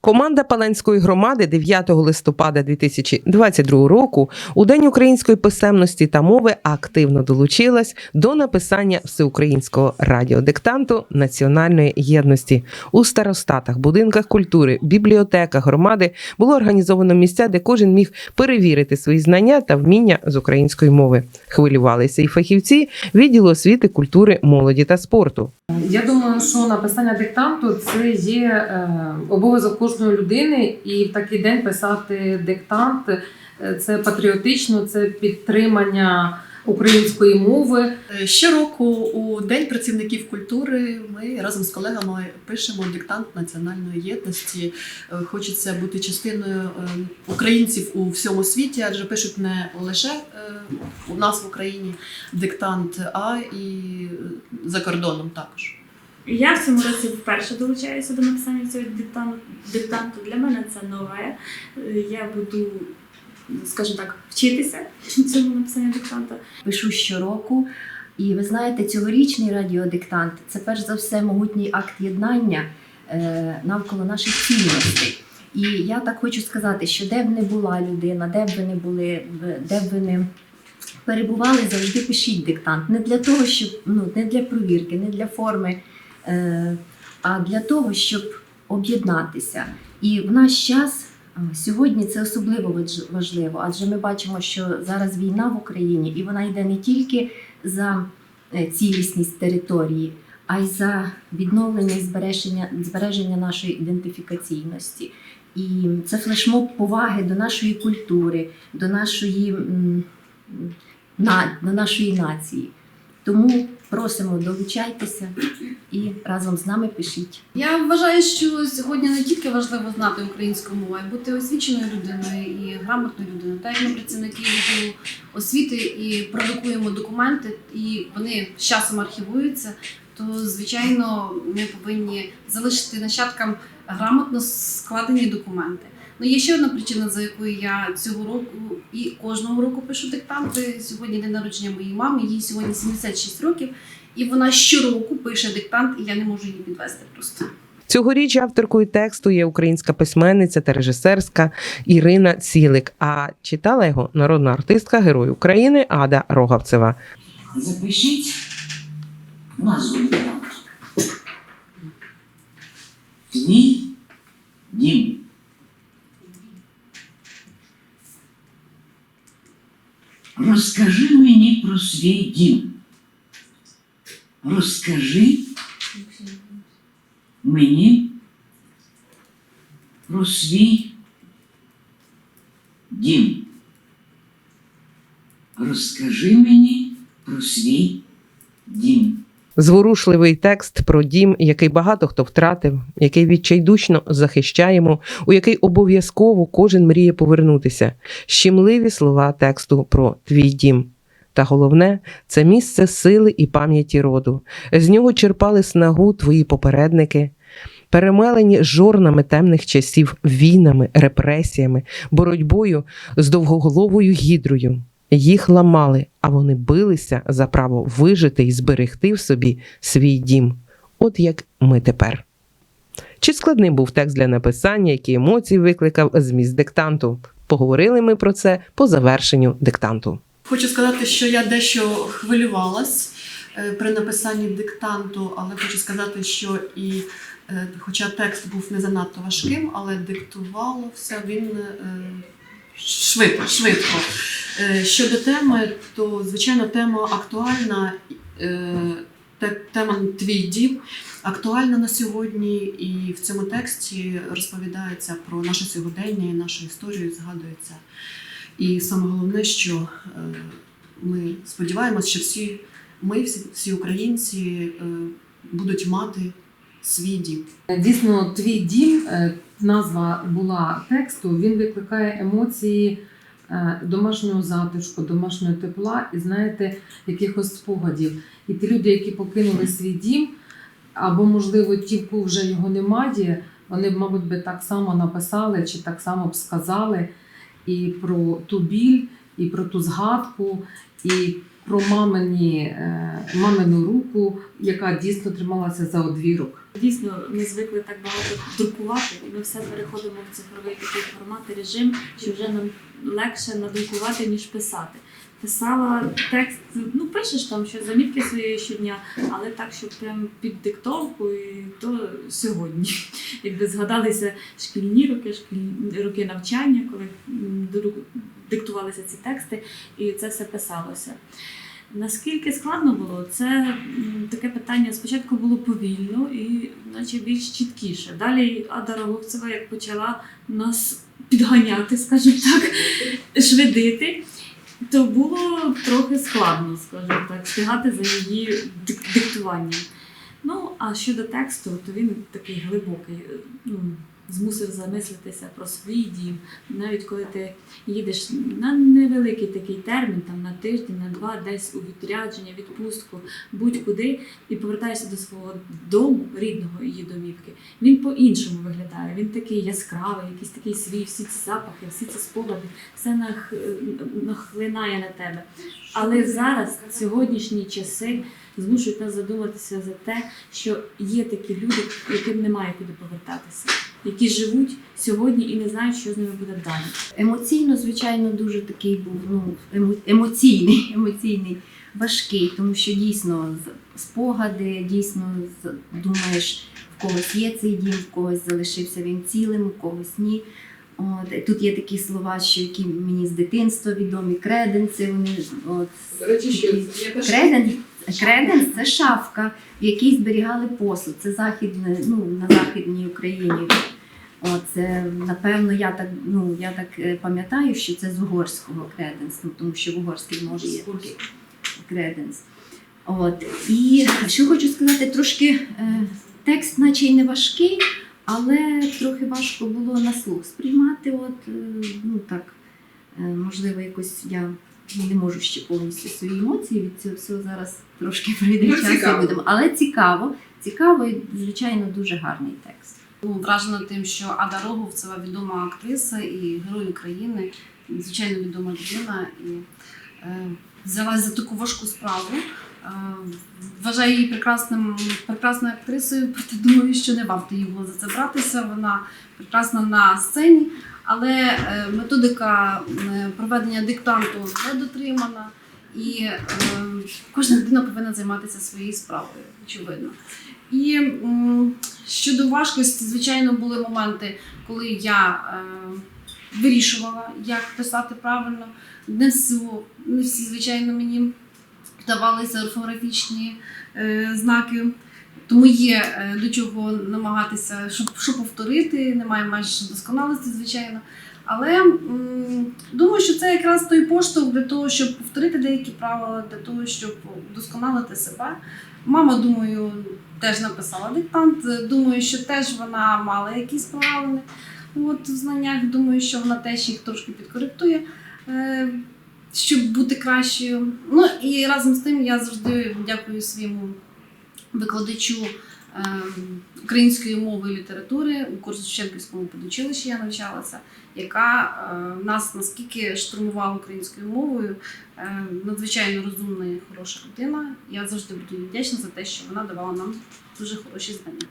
Команда Паленської громади 9 листопада 2022 року у День української писемності та мови активно долучилась до написання всеукраїнського радіодиктанту національної єдності. У старостатах, будинках культури, бібліотеках громади було організовано місця, де кожен міг перевірити свої знання та вміння з української мови. Хвилювалися і фахівці відділу освіти, культури, молоді та спорту. Я думаю, що написання диктанту це є е, обов'язок кожної людини, і в такий день писати диктант е, це патріотично, це підтримання української мови. Е, Щороку у День працівників культури ми разом з колегами пишемо диктант національної єдності. Е, Хочеться бути частиною е, українців у всьому світі, адже пишуть не лише у нас в Україні диктант, а і за кордоном також. Я в цьому році вперше долучаюся до написання цього диктанту. Для мене це нове. Я буду, скажімо так, вчитися цьому написанню. Пишу щороку. І ви знаєте, цьогорічний радіодиктант це перш за все могутній акт єднання е, навколо наших цінностей. І я так хочу сказати, що де б не була людина, де б ви не були, де б ви не перебували, завжди пишіть диктант. Не для того, щоб ну не для провірки, не для форми, е, а для того, щоб об'єднатися. І в наш час Сьогодні це особливо важливо, адже ми бачимо, що зараз війна в Україні, і вона йде не тільки за е, цілісність території, а й за відновлення і збереження, збереження нашої ідентифікаційності. І це флешмоб поваги до нашої культури, до нашої, на, до нашої нації. Тому просимо долучайтеся і разом з нами пишіть. Я вважаю, що сьогодні не тільки важливо знати українську мову, а й бути освіченою людиною і грамотною людиною. Так як ми працівники відділу освіти і продукуємо документи, і вони з часом архівуються, то звичайно ми повинні залишити нащадкам грамотно складені документи. Ну є ще одна причина, за якою я цього року і кожного року пишу диктанти. Сьогодні день народження моєї мами, їй сьогодні 76 років, і вона щороку пише диктант, і я не можу її підвести просто. Цьогоріч авторкою тексту є українська письменниця та режисерська Ірина Цілик. А читала його народна артистка Герой України Ада Рогавцева. Запишіть назву диктанту. Твій дім. Розкажи мені про свій дім. Розкажи мені про свій дім. Розкажи мені про свій. Зворушливий текст про дім, який багато хто втратив, який відчайдушно захищаємо, у який обов'язково кожен мріє повернутися. Щемливі слова тексту про твій дім. Та головне це місце сили і пам'яті роду. З нього черпали снагу твої попередники, перемелені жорнами темних часів, війнами, репресіями, боротьбою з довгоголовою гідрою. Їх ламали, а вони билися за право вижити і зберегти в собі свій дім. От як ми тепер. Чи складним був текст для написання, які емоції викликав зміст диктанту? Поговорили ми про це по завершенню диктанту. Хочу сказати, що я дещо хвилювалась е, при написанні диктанту, але хочу сказати, що і е, хоча текст був не занадто важким, але диктувалося він е, швидко. швидко. Е, Щодо теми, то звичайно тема актуальна. е, Тема твій дім актуальна на сьогодні, і в цьому тексті розповідається про наше сьогодення і нашу історію, згадується. І саме головне, що е, ми сподіваємося, що всі ми, всі, всі українці, будуть мати свій дім. Дійсно, твій дім, назва була тексту, він викликає емоції е, домашнього затишку, домашнього тепла і знаєте, якихось спогадів. І ті люди, які покинули свій дім, або, можливо, ті, в кого вже його немає, вони мабуть, би так само написали чи так само б сказали і про ту біль, і про ту згадку, і про мамині, е, мамину руку, яка дійсно трималася за одвірок. Дійсно, ми звикли так багато друкувати, і ми все переходимо в цифровий такий формат і режим, що вже нам легше надрукувати, ніж писати. Писала текст, ну пишеш там що замітки своєї щодня, але так, щоб прям під диктовку, і сьогодні. Якби згадалися шкільні роки, шкільні роки навчання, коли диктувалися ці тексти, і це все писалося. Наскільки складно було, це таке питання спочатку було повільно і наче більш чіткіше. Далі Ада Роговцева як почала нас підганяти, скажімо так, швидити, то було трохи складно, скажімо так, встигати за її диктуванням. Ну, а щодо тексту, то він такий глибокий, е, ну, змусив замислитися про свій дім. Навіть коли ти їдеш на невеликий такий термін, там на тиждень, на два, десь у відрядження, відпустку, будь-куди, і повертаєшся до свого дому, рідного її домівки, він по-іншому виглядає. Він такий яскравий, якийсь такий свій, всі ці запахи, всі ці спогади, все нах, нахлинає на тебе. Але зараз сьогоднішні часи змушують нас задуматися за те, що є такі люди, яким немає куди повертатися, які живуть сьогодні і не знають, що з ними буде далі. Емоційно, звичайно, дуже такий був ну, емо- емоційний, емоційний, важкий, тому що дійсно спогади, дійсно думаєш, в когось є цей дім, в когось залишився він цілим, в когось ні. От, тут є такі слова, що які мені з дитинства відомі, креденці, вони от, такі- Креденс, креденс це шафка, в якій зберігали посуд. Це західне, ну, на Західній Україні. Це, напевно, я так, ну, я так е, пам'ятаю, що це з угорського креденс, ну, тому що в угорській мові є такий креденс. От. І що хочу сказати, трошки е, текст, наче й не важкий, але трохи важко було на слух сприймати. От, е, ну, так, е, можливо, якось я не можу ще повністю свої емоції від цього всього зараз трошки прийде Ну, час. і. Будемо. Але цікаво, цікаво і, звичайно, дуже гарний текст. Вражена тим, що Ада Роговцева відома актриса і герой України, звичайно відома людина, і е, взялась за таку важку справу. Е, вважаю її прекрасним, прекрасною актрисою, проте думаю, що не варто їй було за це братися. Вона прекрасна на сцені, але е, методика е, проведення диктанту не дотримана. І е, кожна людина повинна займатися своєю справою, очевидно. І щодо важкості, звичайно, були моменти, коли я вирішувала, як писати правильно. Не всі, звичайно, мені вдавалися орфографічні знаки. Тому є е, до чого намагатися, щоб, щоб повторити, немає майже досконалості, звичайно. Але думаю, що це якраз той поштовх для того, щоб повторити деякі правила, для того, щоб вдосконалити себе. Мама, думаю, теж написала диктант. Думаю, що теж вона мала якісь прогалини от, в знаннях. Думаю, що вона теж їх трошки підкоректує, е, щоб бути кращою. Ну і разом з тим я завжди дякую своєму викладачу е, української мови і літератури у Корсученківському педучилищі я навчалася, яка е, нас наскільки штурмувала українською мовою. Е, надзвичайно розумна і хороша людина. Я завжди буду вдячна за те, що вона давала нам дуже хороші знання.